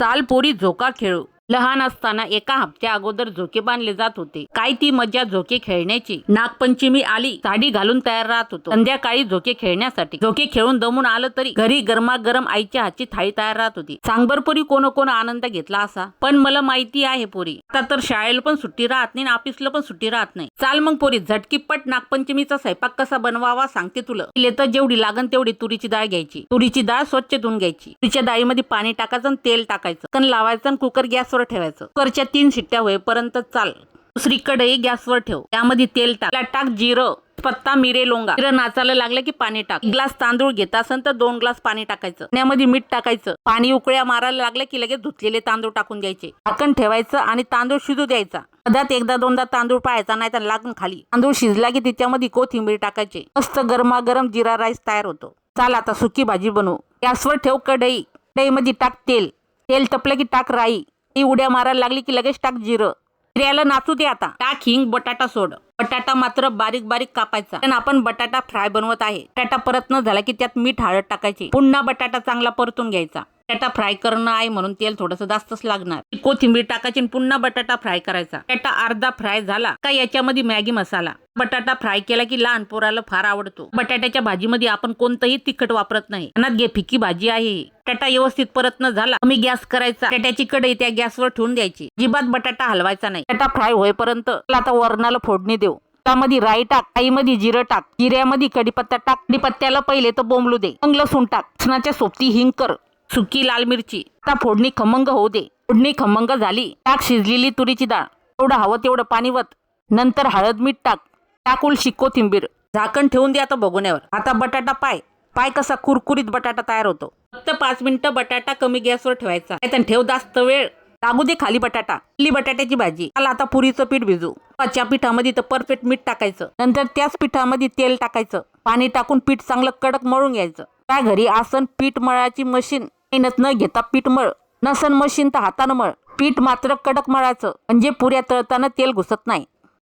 चाल पोरी झोका खेळू. लहान असताना एका हप्त्या अगोदर झोके बांधले जात होते. काय ती मज्जा झोके खेळण्याची? नागपंचमी आली साडी घालून तयार राहत होतो. संध्याकाळी झोके खेळण्यासाठी झोके खेळून दमून आलं तरी घरी गरमागरम आईच्या हातची थाळी तयार राहत होती. सांगबर पोरी कोण कोण आनंद घेतला असा? पण मला माहिती आहे पोरी. आता तर शाळेला पण सुट्टी राहत नाही आणि ऑफिसला पण सुट्टी राहत नाही. चाल मग पोरी झटकीपट नागपंचमीचा स्वयंपाक कसा बनवावा सांगते तुला. तर जेवढी लागन तेवढी तुरीची डाळ घ्यायची. तुरीची डाळ स्वच्छ धुवून घ्यायची. तुरीच्या डाळीमध्ये पाणी टाकायचं आणि तेल टाकायचं. कण लावायचं आणि कुकर गॅसवर ठेवायचं. कुकरच्या तीन शिट्ट्या होईपर्यंत चाल. दुसरी कढई गॅसवर ठेव. त्यामध्ये तेल टाक. टाक जिरं. पत्ता मिरे लोंगा. जिरं नाचायला लागलं की पाणी टाक. ग्लास तांदूळ घेत असेल तर दोन ग्लास पाणी टाकायचं. त्यामध्ये मीठ टाकायचं. पाणी उकळ्या मारायला लागलं की लगेच धुतलेले तांदूळ टाकून द्यायचे झाकण ठेवायचं आणि तांदूळ शिजू द्यायचा. मधात एकदा दोनदा तांदूळ पाहायचा नाही तर लागून खाली. तांदूळ शिजला की त्याच्यामध्ये कोथिंबीर टाकायची. मस्त गरमागरम जिरा राईस तयार होतो. चाल आता सुकी भाजी बनवू. गॅसवर ठेव कढई. कढईमध्ये टाक तेल. तेल तपलं की टाक राई. ती उड्या मारायला लागली की लगेच टाक जिरं. जिऱ्याला नाचू दे आता. टाक हिंग बटाटा सोड. बटाटा मात्र बारीक बारीक कापायचा. कारण आपण बटाटा फ्राय बनवत आहे. बटाटा परत न झाला की त्यात मीठ हळद टाकायची. पुन्हा बटाटा चांगला परतून घ्यायचा. बटाटा फ्राय करणं आहे म्हणून तेल थोडंसं जास्तच लागणार. कोथिंबीर टाकायची आणि पुन्हा बटाटा फ्राय करायचा. बटाटा अर्धा फ्राय झाला का याच्यामध्ये मॅगी मसाला. बटाटा फ्राय केला की लहान पोराला फार आवडतो. बटाट्याच्या भाजीमध्ये आपण कोणतंही तिखट वापरत नाही. अनात घे फिकी भाजी आहे बटाटा व्यवस्थित परत न झाला कमी गॅस करायचा. बटाट्याची कढई त्या गॅसवर ठेवून द्यायची. अजिबात बटाटा हलवायचा नाही. बटाटा फ्राय होईपर्यंत आता वरणाला फोडणी देऊ. त्यामध्ये राई टाक राईमध्ये जिरं टाक जिऱ्यामध्ये कडीपत्ता टाक. कडीपत्त्याला पहिले तर बोंबलू दे. मग लसूण टाक. लसणाच्या सोबती हिंग कर. सुकी लाल मिरची. आता फोडणी खमंग होऊ दे. फोडणी खमंग झाली. टाक शिजलेली तुरीची डाळ. तेवढं हवं तेवढं पाणी वत. नंतर हळद मीठ टाक. टाकूल उलशी कोथिंबीर. झाकण ठेवून दे आता बघुन्यावर आता बटाटा पाय. पाय कसा कुरकुरीत बटाटा तयार होतो. फक्त पाच मिनिटं बटाटा कमी गॅसवर ठेवायचा. नाही ठेव जास्त वेळ. लागू दे खाली बटाटा. खाली बटाट्याची भाजी. आला आता पुरीचं पीठ भिजू. पाच्या पिठामध्ये तर परफेक्ट मीठ टाकायचं. नंतर त्याच पिठामध्ये तेल टाकायचं. पाणी टाकून पीठ चांगलं कडक मळून घ्यायचं. त्या घरी आसन पीठ मळाची मशीन मेहनत न घेता पीठ मळ. नसन मशीन तर हातानं मळ. पीठ मात्र कडक मळायचं. म्हणजे पुऱ्या तळताना तेल घुसत नाही.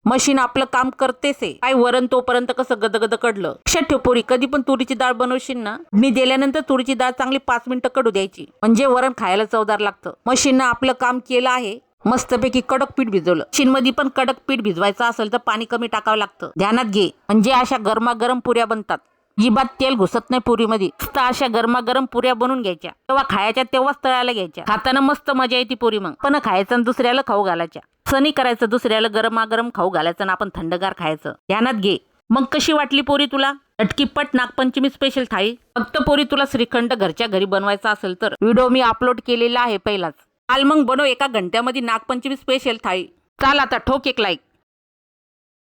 मशीन आपलं काम करतेच आहे. काय वरण तोपर्यंत कसं गदगद कडलं? लक्षात ठेव पोरी कधी पण तुरीची डाळ बनवशील ना मी दिल्यानंतर तुरीची डाळ चांगली पाच मिनिटं कडू द्यायची. म्हणजे वरण खायला चवदार लागतं. मशीननं आपलं काम केलं आहे मस्तपैकी कडक पीठ भिजवलं. मशीन मध्ये पण कडक पीठ भिजवायचं असेल तर पाणी कमी टाकावं लागतं. ध्यानात घे. म्हणजे अशा गरमागरम पुऱ्या बनतात. जिबात तेल घुसत नाही पुरीमध्ये. मस्त अशा गरमागरम पुऱ्या बनवून घ्यायच्या. तेव्हा खायच्या तेव्हाच तळायला घ्यायच्या. खाताना मस्त मजा येते पुरी मग. पण खायचं आणि दुसऱ्याला खाऊ घालायच्या. सनी करायचं दुसऱ्याला गरमागरम खाऊ घालायचं ना आपण थंडगार खायचं. ध्यानात घे. मग कशी वाटली पोरी तुला? अटकीपट नागपंचमी स्पेशल थाळी. फक्त पोरी तुला श्रीखंड घरच्या घरी बनवायचा असेल तर. व्हिडिओ मी अपलोड केलेला आहे पहिलाच. काल मग बनव एका घंट्यामध्ये नागपंचमी स्पेशल थाळी. चाल आता ठोक एक लाईक